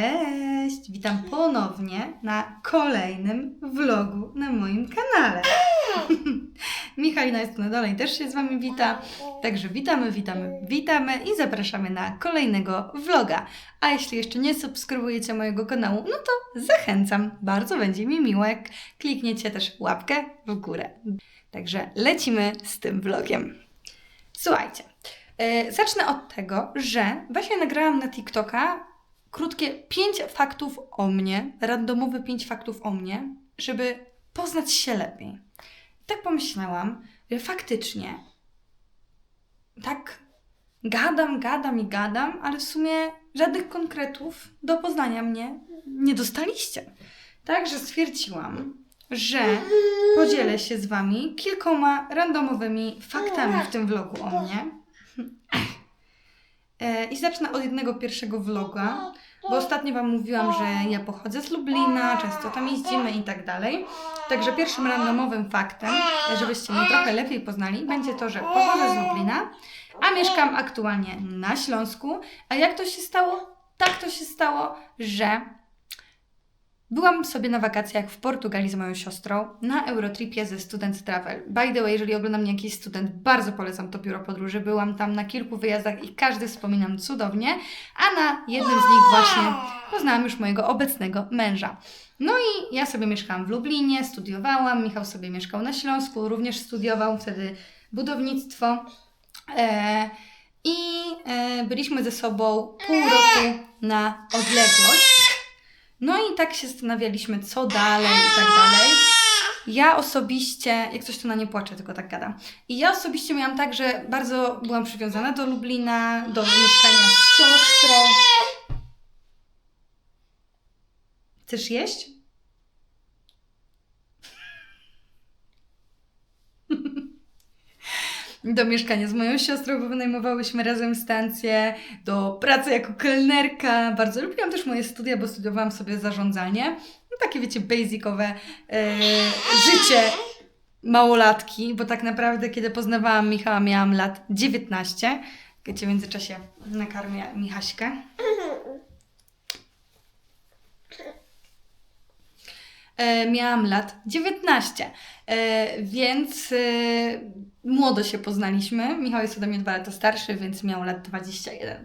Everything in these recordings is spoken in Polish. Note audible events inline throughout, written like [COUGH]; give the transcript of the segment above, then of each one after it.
Cześć! Witam ponownie na kolejnym vlogu na moim kanale. [LAUGHS] Michalina jest tu na dole i też się z Wami wita. Także witamy, witamy, witamy i zapraszamy na kolejnego vloga. A jeśli jeszcze nie subskrybujecie mojego kanału, no to zachęcam. Bardzo będzie mi miło, jak klikniecie też łapkę w górę. Także lecimy z tym vlogiem. Słuchajcie, e, zacznę od tego, że właśnie nagrałam na TikToka krótkie 5 faktów o mnie, randomowe 5 faktów o mnie, żeby poznać się lepiej. Tak pomyślałam, że faktycznie tak gadam, gadam i gadam, ale w sumie żadnych konkretów do poznania mnie nie dostaliście. Także stwierdziłam, że podzielę się z Wami kilkoma randomowymi faktami w tym vlogu o mnie. E, I zacznę od jednego pierwszego vloga, bo ostatnio Wam mówiłam, że ja pochodzę z Lublina, często tam jeździmy i tak dalej. Także pierwszym randomowym faktem, żebyście mnie trochę lepiej poznali, będzie to, że pochodzę z Lublina, a mieszkam aktualnie na Śląsku. A jak to się stało? Tak to się stało, że Byłam sobie na wakacjach w Portugalii z moją siostrą na Eurotripie ze Student Travel. By the way, jeżeli ogląda mnie jakiś student, bardzo polecam to biuro podróży. Byłam tam na kilku wyjazdach i każdy wspominam cudownie, a na jednym z nich właśnie poznałam już mojego obecnego męża. No i ja sobie mieszkałam w Lublinie, studiowałam, Michał sobie mieszkał na Śląsku, również studiował wtedy budownictwo. E, I e, byliśmy ze sobą pół roku na odległość. No i tak się zastanawialiśmy, co dalej i tak dalej. Ja osobiście, jak coś to na nie płaczę, tylko tak gadam. I ja osobiście miałam tak, że bardzo byłam przywiązana do Lublina, do mieszkania z siostrą. Chcesz jeść? Do mieszkania z moją siostrą, bo wynajmowałyśmy razem stację, do pracy jako kelnerka. Bardzo lubiłam też moje studia, bo studiowałam sobie zarządzanie. No takie, wiecie, basicowe e, życie małolatki, bo tak naprawdę, kiedy poznawałam Michała, miałam lat 19, gdzie w międzyczasie nakarmię Michaśkę. E, miałam lat 19, e, więc e, młodo się poznaliśmy. Michał jest ode mnie dwa lata starszy, więc miał lat 21.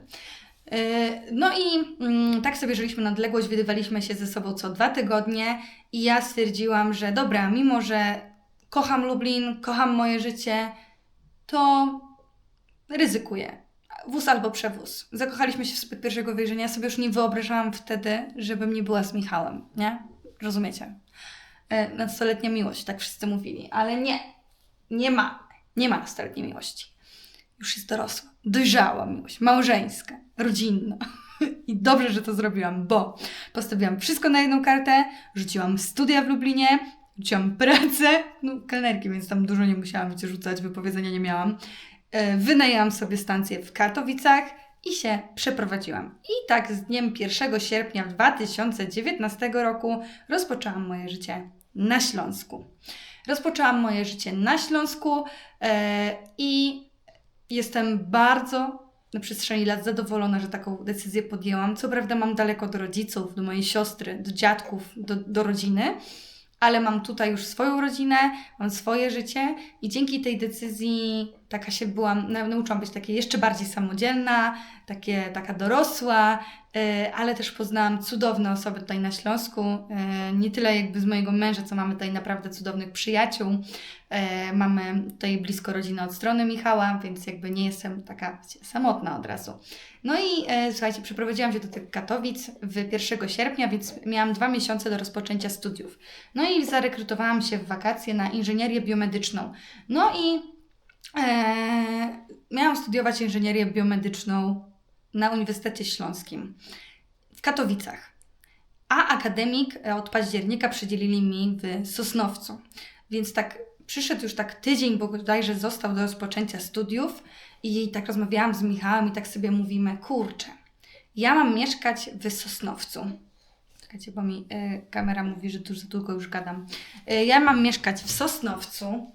No i mm, tak sobie żyliśmy na odległość, widywaliśmy się ze sobą co dwa tygodnie i ja stwierdziłam, że dobra, mimo że kocham Lublin, kocham moje życie, to ryzykuję. Wóz albo przewóz. Zakochaliśmy się w pierwszego wejrzenia. Ja sobie już nie wyobrażałam wtedy, żebym nie była z Michałem, nie? Rozumiecie? E, nastoletnia miłość, tak wszyscy mówili, ale nie, nie ma, nie ma nastoletniej miłości. Już jest dorosła, dojrzała miłość, małżeńska, rodzinna. [LAUGHS] I dobrze, że to zrobiłam, bo postawiłam wszystko na jedną kartę, rzuciłam studia w Lublinie, rzuciłam pracę, no kelnerki, więc tam dużo nie musiałam rzucać, wypowiedzenia nie miałam. E, wynajęłam sobie stację w Katowicach i się przeprowadziłam. I tak z dniem 1 sierpnia 2019 roku rozpoczęłam moje życie na Śląsku. Rozpoczęłam moje życie na Śląsku e, i jestem bardzo na przestrzeni lat zadowolona, że taką decyzję podjęłam. Co prawda mam daleko do rodziców, do mojej siostry, do dziadków, do, do rodziny, ale mam tutaj już swoją rodzinę, mam swoje życie i dzięki tej decyzji taka się byłam, nauczyłam być takie jeszcze bardziej samodzielna, takie, taka dorosła, E, ale też poznałam cudowne osoby tutaj na Śląsku. E, nie tyle jakby z mojego męża, co mamy tutaj naprawdę cudownych przyjaciół. E, mamy tutaj blisko rodziny od strony Michała, więc jakby nie jestem taka samotna od razu. No i słuchajcie, przeprowadziłam się do tych Katowic w 1 sierpnia, więc miałam dwa miesiące do rozpoczęcia studiów. No i zarekrutowałam się w wakacje na inżynierię biomedyczną. No i e, miałam studiować inżynierię biomedyczną na Uniwersytecie Śląskim w Katowicach. A akademik e, od października przydzielili mi w Sosnowcu. Więc tak przyszedł już tak tydzień, bo bodajże został do rozpoczęcia studiów i tak rozmawiałam z Michałem i tak sobie mówimy, kurczę, ja mam mieszkać w Sosnowcu. Czekajcie, bo mi y, kamera mówi, że dużo długo już gadam. Y, ja mam mieszkać w Sosnowcu,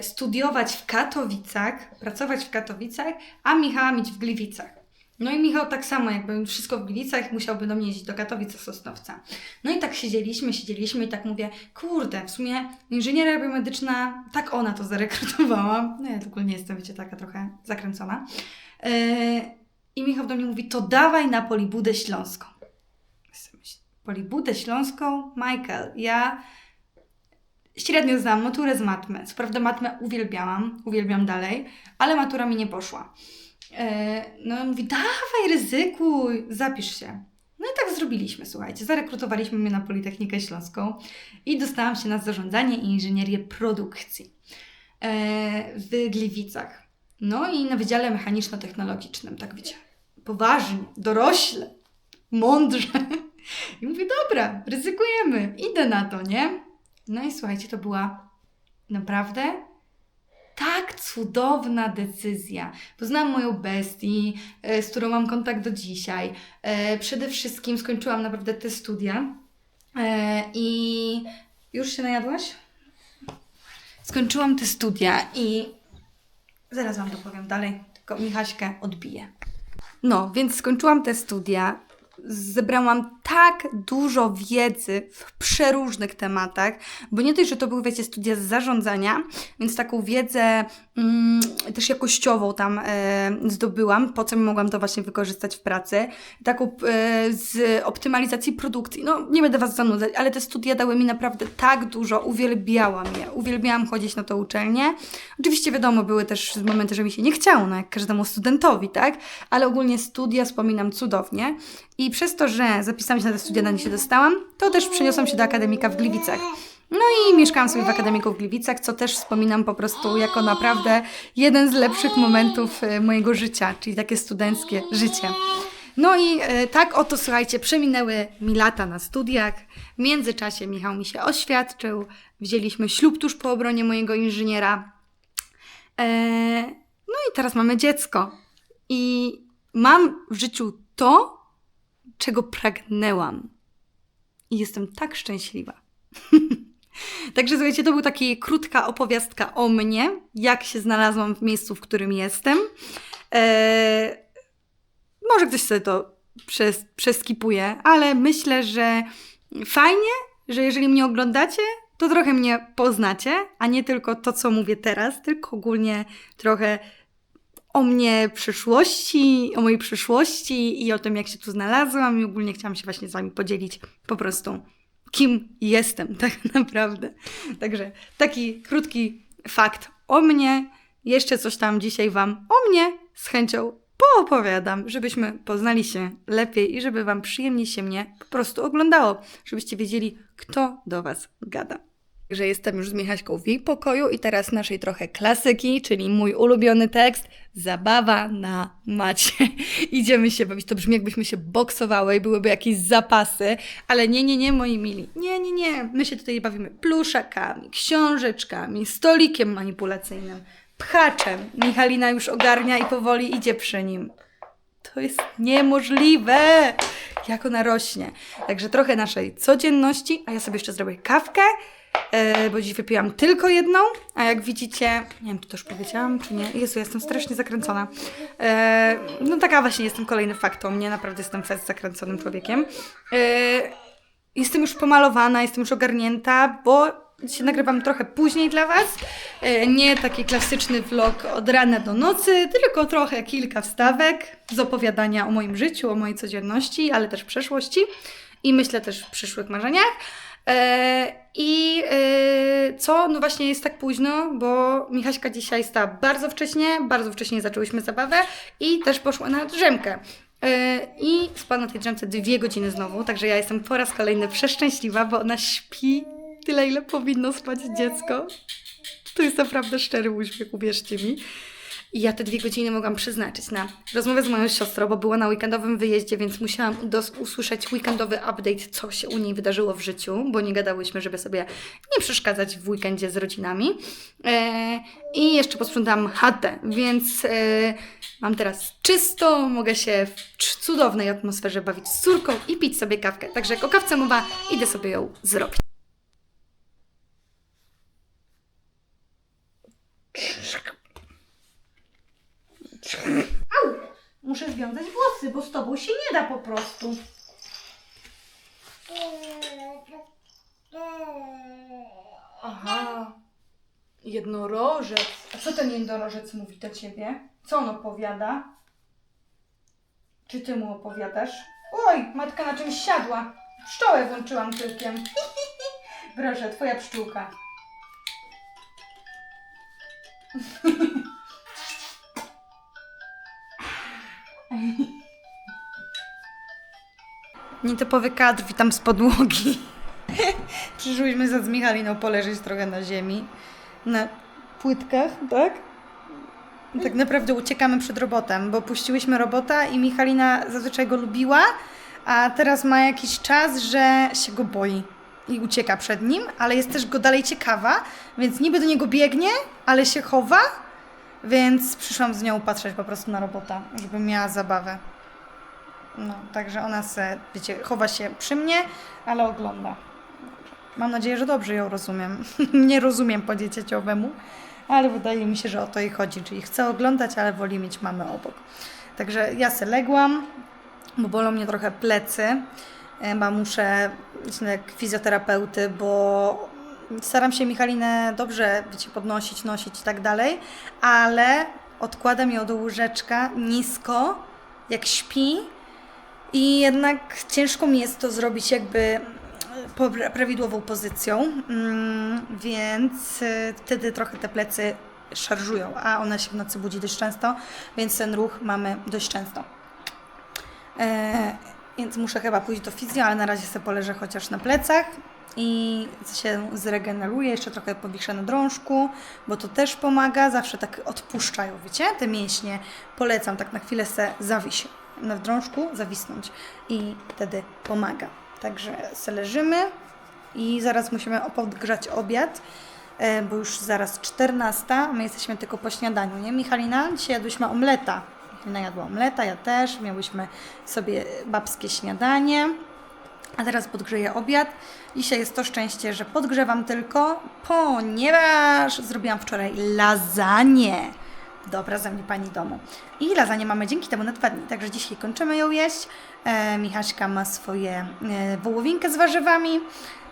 studiować w Katowicach, pracować w Katowicach, a Michała mieć w Gliwicach. No i Michał tak samo, jakby wszystko w Gliwicach, musiałby do mnie jeździć do Katowic, Sosnowca. No i tak siedzieliśmy, siedzieliśmy i tak mówię, kurde, w sumie inżynieria biomedyczna, tak ona to zarekrutowała. No ja tylko nie jestem, wiecie, taka trochę zakręcona. Yy, I Michał do mnie mówi, to dawaj na Polibudę Śląską. Polibudę Śląską? Michael, ja średnio znam maturę z matmy. Co prawda matmę uwielbiałam, uwielbiam dalej, ale matura mi nie poszła. E, No on mówi, dawaj, ryzykuj, zapisz się. No i tak zrobiliśmy, słuchajcie. Zarekrutowaliśmy mnie na Politechnikę Śląską i dostałam się na zarządzanie i inżynierię produkcji e, w Gliwicach. No i na Wydziale Mechaniczno-Technologicznym, tak wiecie, poważnie, dorośle, mądrze. [LAUGHS] I mówię, dobra, ryzykujemy, idę na to, nie? No i słuchajcie, to była naprawdę tak cudowna decyzja. Poznałam moją bestię, e, z którą mam kontakt do dzisiaj. E, Przede wszystkim skończyłam naprawdę te studia e, i już się najadłaś? Skończyłam te studia i zaraz Wam to powiem dalej, tylko Michaśkę odbiję. No, więc skończyłam te studia. Zebrałam tak dużo wiedzy w przeróżnych tematach, bo nie dość, że to były, wiecie, studia z zarządzania, więc taką wiedzę też jakościową tam e, zdobyłam, po co mogłam to właśnie wykorzystać w pracy. Taką e, z optymalizacji produkcji. No, nie będę Was zanudzać, ale te studia dały mi naprawdę tak dużo, uwielbiałam je. Uwielbiałam chodzić na to uczelnię. Oczywiście wiadomo, były też momenty, że mi się nie chciało, no jak każdemu studentowi, tak? Ale ogólnie studia wspominam cudownie. I przez to, że zapisałam się na te studia, na nie się dostałam, to też przeniosłam się do akademika w Gliwicach. No i mieszkałam sobie w akademiku w Gliwicach, co też wspominam po prostu jako naprawdę jeden z lepszych momentów e, mojego życia, czyli takie studenckie życie. No i e, tak oto, słuchajcie, przeminęły mi lata na studiach. W międzyczasie Michał mi się oświadczył, wzięliśmy ślub tuż po obronie mojego inżyniera. E, no i teraz mamy dziecko. I mam w życiu to, czego pragnęłam. I jestem tak szczęśliwa. [LAUGHS] Także słuchajcie, to była taka krótka opowiastka o mnie, jak się znalazłam w miejscu, w którym jestem. Eee, może ktoś sobie to przes, przeskipuje, ale myślę, że fajnie, że jeżeli mnie oglądacie, to trochę mnie poznacie, a nie tylko to, co mówię teraz, tylko ogólnie trochę o mnie przyszłości, o mojej przyszłości i o tym, jak się tu znalazłam i ogólnie chciałam się właśnie z Wami podzielić po prostu, kim jestem tak [LAUGHS] naprawdę. Także taki krótki fakt o mnie. Jeszcze coś tam dzisiaj Wam o mnie z chęcią poopowiadam, żebyśmy poznali się lepiej i żeby Wam przyjemnie się mnie po prostu oglądało, żebyście wiedzieli, kto do Was gada że jestem już z Michaśką w jej pokoju i teraz naszej trochę klasyki, czyli mój ulubiony tekst, zabawa na macie. [LAUGHS] Idziemy się bawić, to brzmi jakbyśmy się boksowały i byłyby jakieś zapasy, ale nie, nie, nie, moi mili, nie, nie, nie, my się tutaj bawimy pluszakami, książeczkami, stolikiem manipulacyjnym, pchaczem. Michalina już ogarnia i powoli idzie przy nim. To jest niemożliwe, jak ona rośnie. Także trochę naszej codzienności, a ja sobie jeszcze zrobię kawkę, bo dziś wypiłam tylko jedną, a jak widzicie, nie wiem, czy to już powiedziałam, czy nie, Jezu, jestem strasznie zakręcona. E, no taka właśnie jestem kolejny fakt o mnie, naprawdę jestem fest zakręconym człowiekiem. E, jestem już pomalowana, jestem już ogarnięta, bo się nagrywam trochę później dla Was. E, Nie taki klasyczny vlog od rana do nocy, tylko trochę kilka wstawek z opowiadania o moim życiu, o mojej codzienności, ale też przeszłości i myślę też w przyszłych marzeniach. E, I e, co? No właśnie jest tak późno, bo Michaśka dzisiaj stała bardzo wcześnie, bardzo wcześnie zaczęłyśmy zabawę i też poszła na drzemkę. E, I spała na tej drzemce dwie godziny znowu, także ja jestem po raz kolejny przeszczęśliwa, bo ona śpi tyle, ile powinno spać dziecko. To jest naprawdę szczery uśmiech, uwierzcie mi. I ja te dwie godziny mogłam przeznaczyć na rozmowę z moją siostrą, bo była na weekendowym wyjeździe, więc musiałam usłyszeć weekendowy update, co się u niej wydarzyło w życiu, bo nie gadałyśmy, żeby sobie nie przeszkadzać w weekendzie z rodzinami. E, I jeszcze posprzątałam chatę, więc e, mam teraz czysto, mogę się w cudownej atmosferze bawić z córką i pić sobie kawkę. Także jak o kawce mowa, idę sobie ją zrobić. Muszę związać włosy, bo z tobą się nie da po prostu. Aha. Jednorożec. A co ten jednorożec mówi do ciebie? Co on opowiada? Czy ty mu opowiadasz? Oj, matka na czymś siadła. Pszczołę włączyłam tyłkiem. [LAUGHS] Proszę, twoja pszczółka. [LAUGHS] Nietypowy kadr, witam z podłogi. [LAUGHS] Przyszłyśmy z Michaliną poleżeć trochę na ziemi. Na płytkach, tak? Tak naprawdę uciekamy przed robotem, bo puściłyśmy robota i Michalina zazwyczaj go lubiła, a teraz ma jakiś czas, że się go boi i ucieka przed nim, ale jest też go dalej ciekawa, więc niby do niego biegnie, ale się chowa, więc przyszłam z nią patrzeć po prostu na robota, żeby miała zabawę. No, także ona se, wiecie, chowa się przy mnie, ale ogląda. Mam nadzieję, że dobrze ją rozumiem. [LAUGHS] Nie rozumiem po dziecięciowemu, ale wydaje mi się, że o to jej chodzi, czyli chce oglądać, ale woli mieć mamę obok. Także ja se ległam, bo bolą mnie trochę plecy, bo muszę iść fizjoterapeuty, bo staram się Michalinę dobrze, wiecie, podnosić, nosić i tak dalej, ale odkładam ją do łóżeczka nisko, jak śpi, i jednak ciężko mi jest to zrobić jakby prawidłową pozycją, mm, więc y, wtedy trochę te plecy szarżują, a ona się w nocy budzi dość często, więc ten ruch mamy dość często. E, więc muszę chyba pójść do fizjo, ale na razie sobie poleżę chociaż na plecach i się zregeneruję, jeszcze trochę powiszę na drążku, bo to też pomaga, zawsze tak odpuszczają, wiecie, te mięśnie. Polecam tak na chwilę se zawiść na drążku, zawisnąć i wtedy pomaga. Także leżymy i zaraz musimy podgrzać obiad, e, bo już zaraz 14, a my jesteśmy tylko po śniadaniu, nie? Michalina, dzisiaj jadłyśmy omleta. Michalina jadła omleta, ja też, miałyśmy sobie babskie śniadanie. A teraz podgrzeję obiad. Dzisiaj jest to szczęście, że podgrzewam tylko, ponieważ zrobiłam wczoraj lasagne. Dobra, za mnie pani domu. I lasagne mamy dzięki temu na dwa dni. Także dzisiaj kończymy ją jeść. E, Michaśka ma swoje e, wołowinkę z warzywami,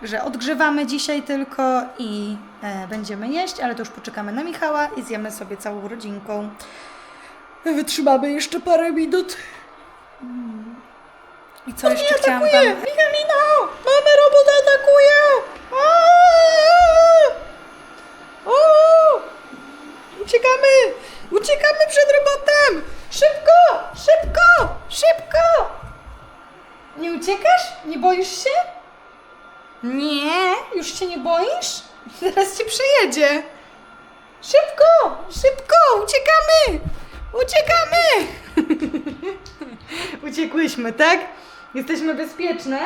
że odgrzewamy dzisiaj tylko i e, będziemy jeść, ale to już poczekamy na Michała i zjemy sobie całą rodzinką. Wytrzymamy jeszcze parę minut. I co jeszcze chciałam wam... Michalino! Mamy robot atakuje! O! Uciekamy! Uciekamy przed robotem! Szybko! Szybko! Szybko! Nie uciekasz? Nie boisz się? Nie? Już się nie boisz? Zaraz cię przejedzie. Szybko! Szybko! Uciekamy! Uciekamy! [LAUGHS] Uciekłyśmy, tak? Jesteśmy bezpieczne,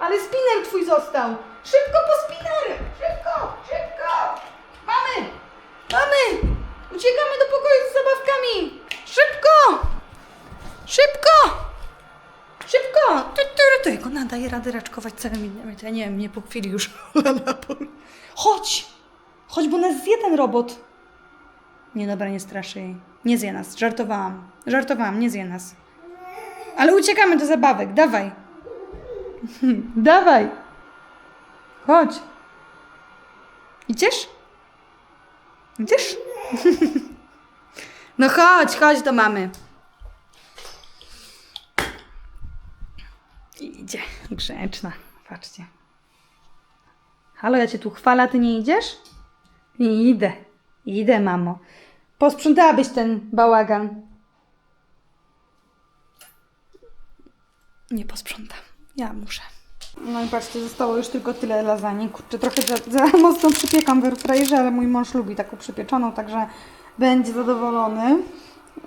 ale spinner twój został. Szybko po spinner! Szybko! Szybko! Mamy! Mamy! Uciekamy do pokoju z zabawkami! Szybko! Szybko! Szybko! Ty, ty, ty. Nadaje radę raczkować całymi dniami. Ja nie wiem, nie po chwili już. [LAUGHS] Chodź! Chodź, bo nas zje ten robot. Nie, dobra, nie straszę jej. Nie zje nas. Żartowałam. Żartowałam, nie zje nas. Ale uciekamy do zabawek. Dawaj. [LAUGHS] Dawaj. Chodź. Idziesz? Idziesz? [LAUGHS] No chodź, chodź do mamy. Idzie, grzeczna. Patrzcie. Halo, ja cię tu chwalę, ty nie idziesz? Idę. Idę, mamo. Posprzątałabyś ten bałagan. Nie posprzątam. Ja muszę. No i patrzcie, zostało już tylko tyle lasagne. Kurczę, trochę za, za [LAUGHS] mocno przypiekam w airfryerze, ale mój mąż lubi taką przypieczoną, także będzie zadowolony.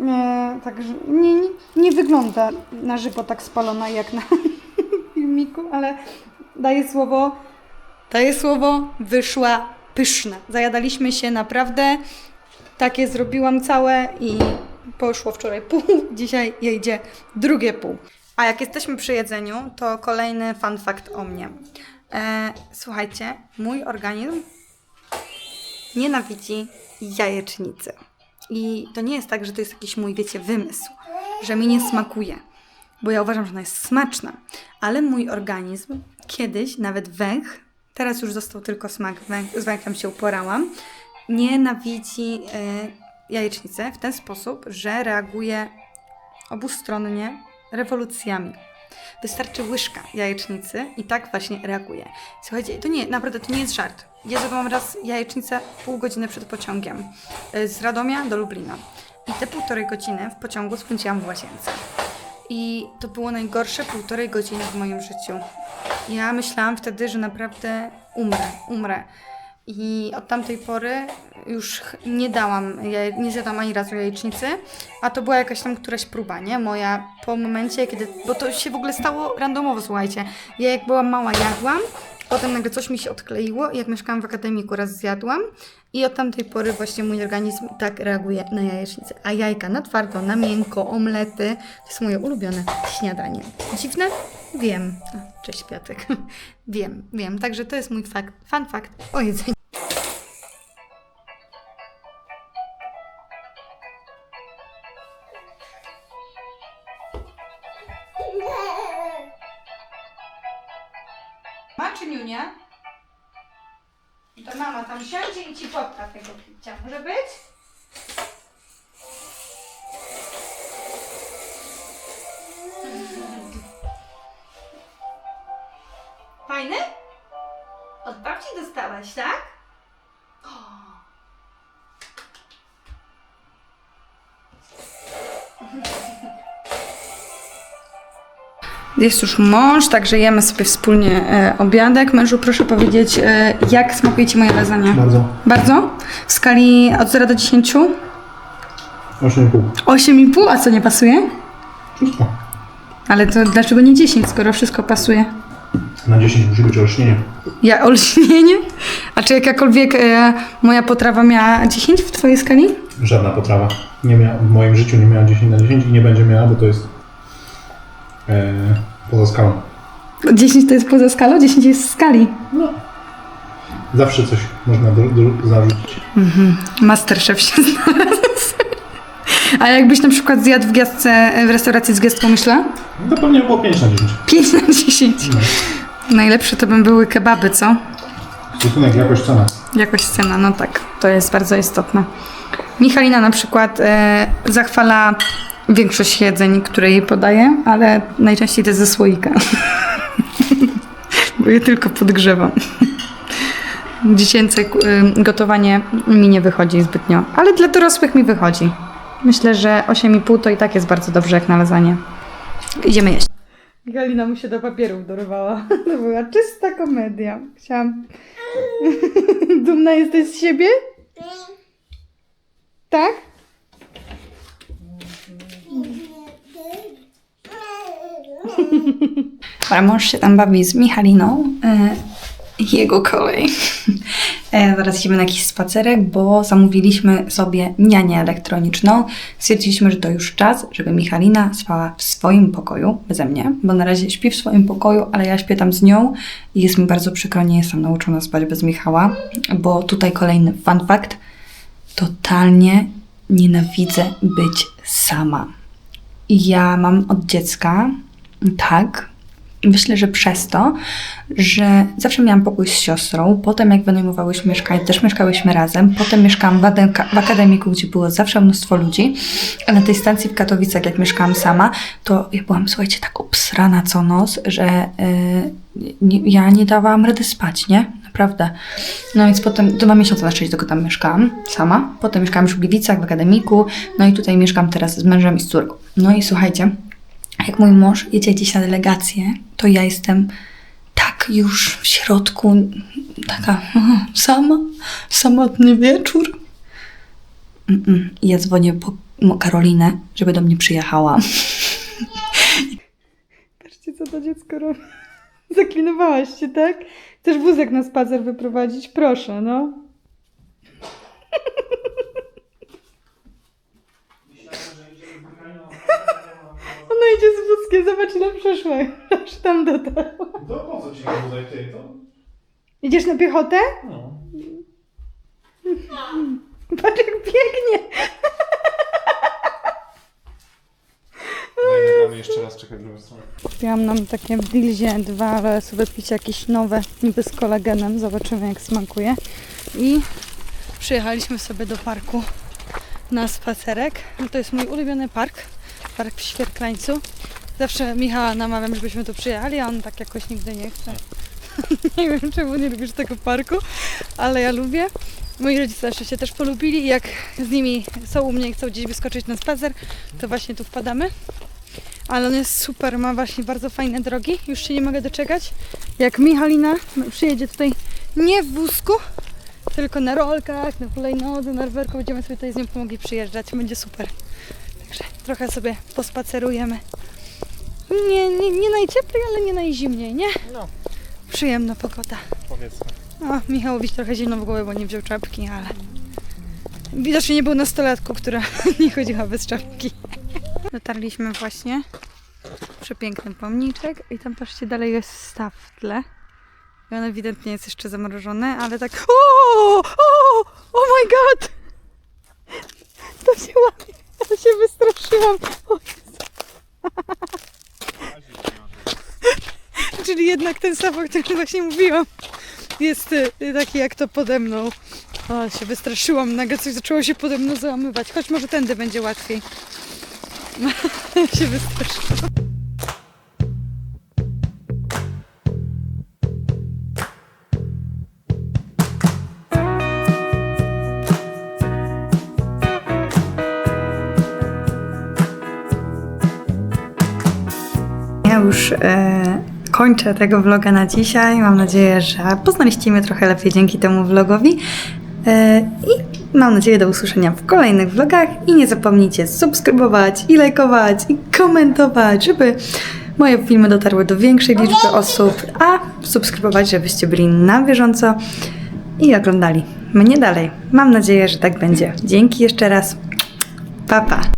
E, także nie, nie, nie wygląda na żywo tak spalona jak na [LAUGHS] filmiku, ale daję słowo, daję słowo, wyszła pyszna. Zajadaliśmy się naprawdę. Takie zrobiłam całe i poszło wczoraj pół, [LAUGHS] dzisiaj jedzie drugie pół. A jak jesteśmy przy jedzeniu, to kolejny fun fact o mnie. E, słuchajcie, mój organizm nienawidzi jajecznicy. I to nie jest tak, że to jest jakiś mój, wiecie, wymysł. że mi nie smakuje, bo ja uważam, że ona jest smaczna, ale mój organizm kiedyś, nawet węch, teraz już został tylko smak, węch, z węchem się uporałam, nienawidzi y, jajecznicę w ten sposób, że reaguje obustronnie rewolucjami. Wystarczy łyżka jajecznicy i tak właśnie reaguje. Słuchajcie, to nie, naprawdę to nie jest żart. Ja zjadłam raz jajecznicę pół godziny przed pociągiem y, z Radomia do Lublina. I te półtorej godziny w pociągu spędziłam w łazience. I to było najgorsze półtorej godziny w moim życiu. Ja myślałam wtedy, że naprawdę umrę, umrę. I od tamtej pory już nie dałam, nie zjadłam ani razu jajecznicy, a to była jakaś tam któraś próba, nie? Moja po momencie, kiedy, bo to się w ogóle stało randomowo, słuchajcie. Ja jak byłam mała jadłam, potem nagle coś mi się odkleiło jak mieszkałam w akademiku raz zjadłam i od tamtej pory właśnie mój organizm tak reaguje na jajecznicę. A jajka na twardo, na miękko, omlety, to jest moje ulubione śniadanie. Dziwne? Wiem. Cześć Piatek. [LAUGHS] wiem, wiem. Także to jest mój fakt, fun fact o jedzeniu. Jest już mąż, także jemy sobie wspólnie e, obiadek. Mężu, proszę powiedzieć, e, jak smakuje Ci moje lasagne? Bardzo. Bardzo? W skali od 0 do 10? 8,5. 8,5? A co nie pasuje? Wszystko. Ale to dlaczego nie 10, skoro wszystko pasuje? Na 10 musi być olśnienie. Ja [LAUGHS] olśnienie? A czy jakakolwiek e, moja potrawa miała 10 w Twojej skali? Żadna potrawa. Nie miała, w moim życiu nie miała 10 na 10 i nie będzie miała, bo to jest poza skalą. 10 to jest poza skalą, 10 jest w skali. Zawsze coś można do, do, zarzucić. Masterchef się [LAUGHS] znalazł. A jakbyś na przykład zjadł w gwiazdce, w restauracji z gwiazdką myślę? No to pewnie było 5 na 10. 5 na 10. No. Najlepsze to by były kebaby, co? Stosunek jakość cena. Jakość cena, no tak, to jest bardzo istotne. Michalina na przykład e, zachwala większość jedzeń, które jej podaje, ale najczęściej to jest ze słoika. [LAUGHS] Bo je tylko podgrzewam. Dziecięce e, gotowanie mi nie wychodzi zbytnio, ale dla dorosłych mi wychodzi. Myślę, że 8,5 to i tak jest bardzo dobrze jak na lasagne. Idziemy jeść. Galina mu się do papierów dorwała. [LAUGHS] To była czysta komedia. Chciałam [LAUGHS] Dumna jesteś z siebie? Tak? Ale mąż się tam bawi z Michaliną. E, jego kolej. E, zaraz idziemy na jakiś spacerek, bo zamówiliśmy sobie nianię elektroniczną. Stwierdziliśmy, że to już czas, żeby Michalina spała w swoim pokoju, beze mnie, bo na razie śpi w swoim pokoju, ale ja śpię tam z nią i jest mi bardzo przykro, nie jestem nauczona spać bez Michała, bo tutaj kolejny fun fact. Totalnie nienawidzę być sama. Ja mam od dziecka tak, Myślę, że przez to, że zawsze miałam pokój z siostrą. Potem, jak wynajmowałyśmy mieszkanie, też mieszkałyśmy razem. Potem mieszkałam w, ademka- w akademiku, gdzie było zawsze mnóstwo ludzi. A na tej stacji w Katowicach, jak mieszkałam sama, to ja byłam, słuchajcie, tak obsrana co noc, że yy, nie, ja nie dawałam rady spać, nie? Naprawdę. No więc potem, dwa miesiące na szczęście tylko tam mieszkałam sama. Potem mieszkałam już w Gliwicach, w akademiku. No i tutaj mieszkam teraz z mężem i z córką. No i słuchajcie, jak mój mąż jedzie gdzieś na delegację, to ja jestem tak już w środku, taka "Mhm, sama, samotny wieczór. Ja dzwonię po Karolinę, żeby do mnie przyjechała. [LAUGHS] Patrzcie, co to dziecko robi. [LAUGHS] Zaklinowałaś się, tak? Chcesz wózek na spacer wyprowadzić? Proszę, no. [LAUGHS] Z wózkiem, zobacz ile przeszła. [LAUGHS] Aż tam dotarła. To po co ci ty? To... Idziesz na piechotę? No. [LAUGHS] Patrz jak biegnie. Mamy jeszcze raz czekać w drugą stronę. Kupiłam nam takie w Dilzie dwa ale sobie picie jakieś nowe, niby z kolagenem. Zobaczymy jak smakuje. I przyjechaliśmy sobie do parku na spacerek. No to jest mój ulubiony park, park w Świerklańcu. Zawsze Michała namawiam, żebyśmy tu przyjechali, a on tak jakoś nigdy nie chce. [LAUGHS] nie wiem, czemu nie lubisz tego parku, ale ja lubię. Moi rodzice jeszcze się też polubili i jak z nimi są u mnie i chcą gdzieś wyskoczyć na spacer, to właśnie tu wpadamy. Ale on jest super, ma właśnie bardzo fajne drogi. Już się nie mogę doczekać. Jak Michalina przyjedzie tutaj nie w wózku, tylko na rolkach, na hulajnodze, na rowerku, będziemy sobie tutaj z nią pomogli przyjeżdżać. Będzie super. Trochę sobie pospacerujemy. Nie, nie, nie najcieplej, ale nie najzimniej, nie? No. Przyjemna pogoda. Powiedzmy. O, Michałowi trochę zimno w głowie, bo nie wziął czapki, ale widocznie nie był nastolatką, która [LAUGHS] nie chodziła bez czapki. Dotarliśmy właśnie. Przepiękny pomniczek i tam patrzcie, dalej jest staw w tle. I on ewidentnie jest jeszcze zamrożony, ale tak... O! O! Oh my god! To się łapie. Się wystraszyłam. O Jezu. [LAUGHS] Czyli jednak ten staw, o którym właśnie mówiłam, jest y, taki jak to pode mną. O, się wystraszyłam, nagle coś zaczęło się pode mną załamywać. Choć może tędy będzie łatwiej. [LAUGHS] się wystraszyłam. Już e, kończę tego vloga na dzisiaj. Mam nadzieję, że poznaliście mnie trochę lepiej dzięki temu vlogowi. E, I mam nadzieję do usłyszenia w kolejnych vlogach. I nie zapomnijcie subskrybować, i lajkować, i komentować, żeby moje filmy dotarły do większej liczby osób, a subskrybować, żebyście byli na bieżąco i oglądali mnie dalej. Mam nadzieję, że tak będzie. Dzięki jeszcze raz. Pa, pa.